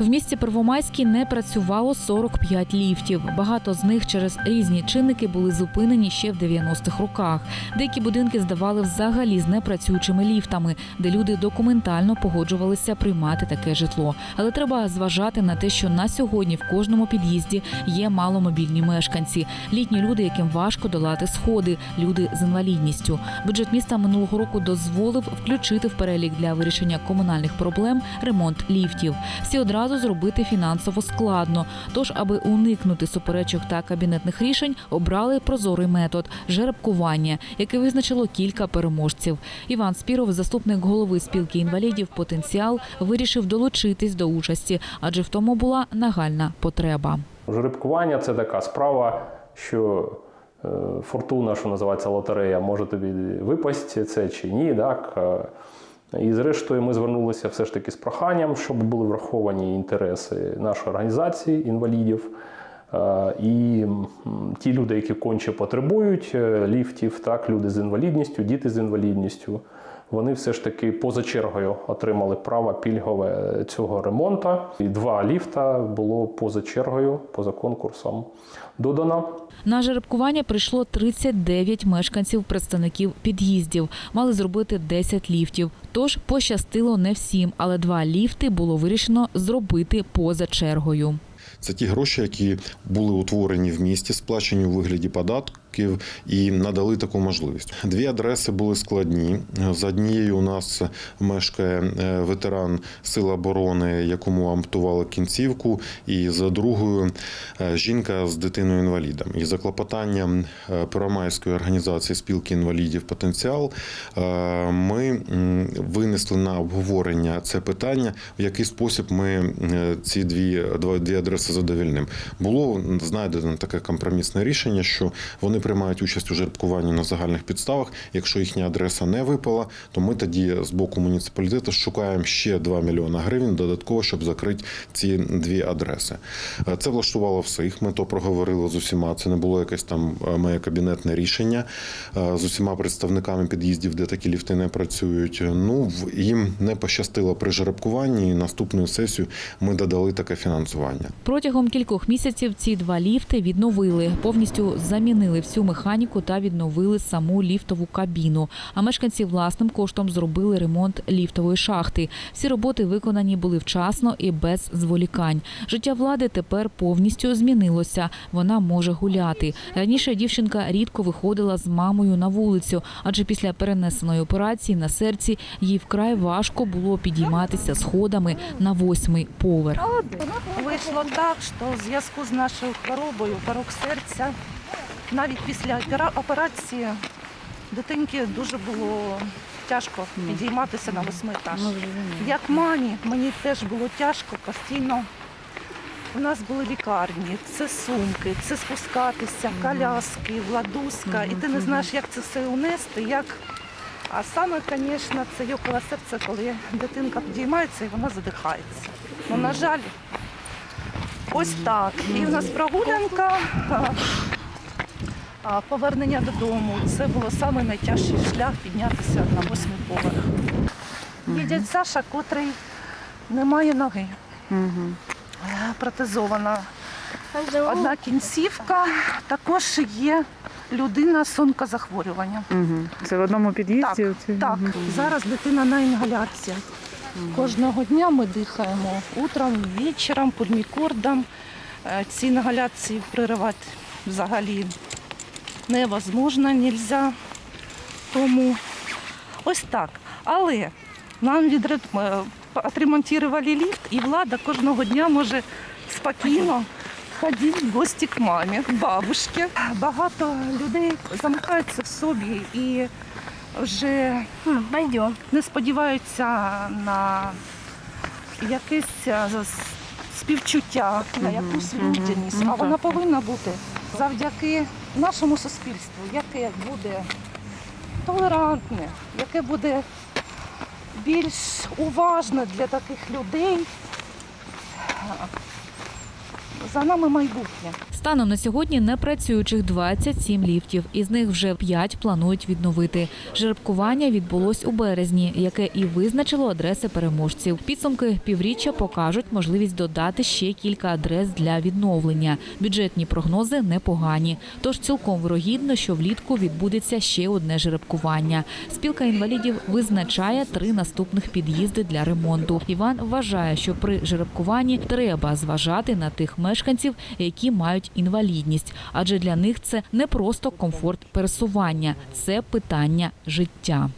В місті Первомайській не працювало 45 ліфтів. Багато з них через різні чинники були зупинені ще в 90-х роках. Деякі будинки здавали взагалі з непрацюючими ліфтами, де люди документально погоджувалися приймати таке житло. Але треба зважати на те, що на сьогодні в кожному під'їзді є маломобільні мешканці, літні люди, яким важко долати сходи, люди з інвалідністю. Бюджет міста минулого року дозволив включити в перелік для вирішення комунальних проблем ремонт ліфтів. Всі одразу зробити фінансово складно. Тож, аби уникнути суперечок та кабінетних рішень, обрали прозорий метод жеребкування, яке визначило кілька переможців. Іван Спіров, заступник голови спілки інвалідів Потенціал, вирішив долучитись до участі, адже в тому була нагальна потреба. Жеребкування це така справа, що е, фортуна, що називається лотерея, може тобі випасти це чи ні. Так? І зрештою ми звернулися все ж таки з проханням, щоб були враховані інтереси нашої організації інвалідів. Е, І ті люди, які конче потребують е, ліфтів, так, люди з інвалідністю, діти з інвалідністю, вони все ж таки поза чергою отримали право пільгове цього ремонту. І два ліфта було поза чергою, поза конкурсом додано. На жеребкування прийшло 39 мешканців представників під'їздів. Мали зробити 10 ліфтів. Тож пощастило не всім, але два ліфти було вирішено зробити поза чергою. Це ті гроші, які були утворені в місті, сплачені у вигляді податків і надали таку можливість. Дві адреси були складні. За однією у нас мешкає е, ветеран Сил оборони, якому ампутували кінцівку, і за другою е, жінка з дитиною інвалідом. І за клопотанням е, Первомайської організації спілки інвалідів Потенціал ми винесли на обговорення це питання, в який спосіб ми ці дві, дві адреси задовільним. Було знайдено таке компромісне рішення, що вони приймають участь у жеребкуванні на загальних підставах. Якщо їхня адреса не випала, то ми тоді з боку муніципалітету шукаємо ще 2 мільйони гривень додатково, щоб закрити ці дві адреси. Е, Це влаштувало всіх. Ми то проговорили з усіма. Це не було якесь там е, моє кабінетне рішення е, з усіма представниками під'їздів, де такі ліфти не працюють. Ну їм не пощастило при жеребкуванні. І наступну сесію ми додали таке фінансування. Протягом кількох місяців ці два ліфти відновили, повністю замінили всю механіку та відновили саму ліфтову кабіну. А мешканці власним коштом зробили ремонт ліфтової шахти. Всі роботи виконані були вчасно і без зволікань. Життя влади тепер повністю змінилося. Вона може гуляти. Раніше дівчинка рідко виходила з мамою на вулицю, адже після перенесеної операції на серці їй вкрай важко було підійматися сходами на восьмий поверх. Вийшло так, що в зв'язку з нашою хворобою, порок серця, навіть після операції дитинки дуже було тяжко підійматися на восьмий етаж. Як мамі, мені теж було тяжко постійно. У нас були лікарні, це сумки, це спускатися, коляски, владуска, і ти не знаєш, як це все унести, як. А саме, звісно, це йоколе серце, коли дитинка підіймається і вона задихається. Ну, на жаль, ось так. І в нас прогулянка, а, повернення додому. Це було саме найтяжчий шлях піднятися на восьмий поверх. Є дядь Саша, котрий не має ноги. Протезована. Одна кінцівка, також є людина з онкозахворюванням. Угу. Це в одному під'їзді? Так, оці? так. Мгм. Зараз дитина на інгаляціях. Кожного дня ми дихаємо утром, вечором, пульмікордом. Е, Ці інгаляції приривати взагалі невозможно, нельзя. Тому ось так. Але нам відред- е, отремонтували ліфт, і влада кожного дня може спокійно ходити в гості к мамі, к бабушці. Багато людей замикаються в собі і вже Пойдем. не сподіваються на якесь е, співчуття, на якусь людяність. А вона повинна бути завдяки нашому суспільству, яке буде толерантне, яке буде більш уважне для таких людей. За нами майбутнє. Станом на сьогодні непрацюючих 27 ліфтів, із них вже 5 планують відновити. Жеребкування відбулось у березні, яке і визначило адреси переможців. Підсумки півріччя покажуть можливість додати ще кілька адрес для відновлення. Бюджетні прогнози непогані. Тож цілком вирогідно, що влітку відбудеться ще одне жеребкування. Спілка інвалідів визначає три наступних під'їзди для ремонту. Іван вважає, що при жеребкуванні треба зважати на тих мешканців, які мають інвалідність, адже для них це не просто комфорт пересування, це питання життя.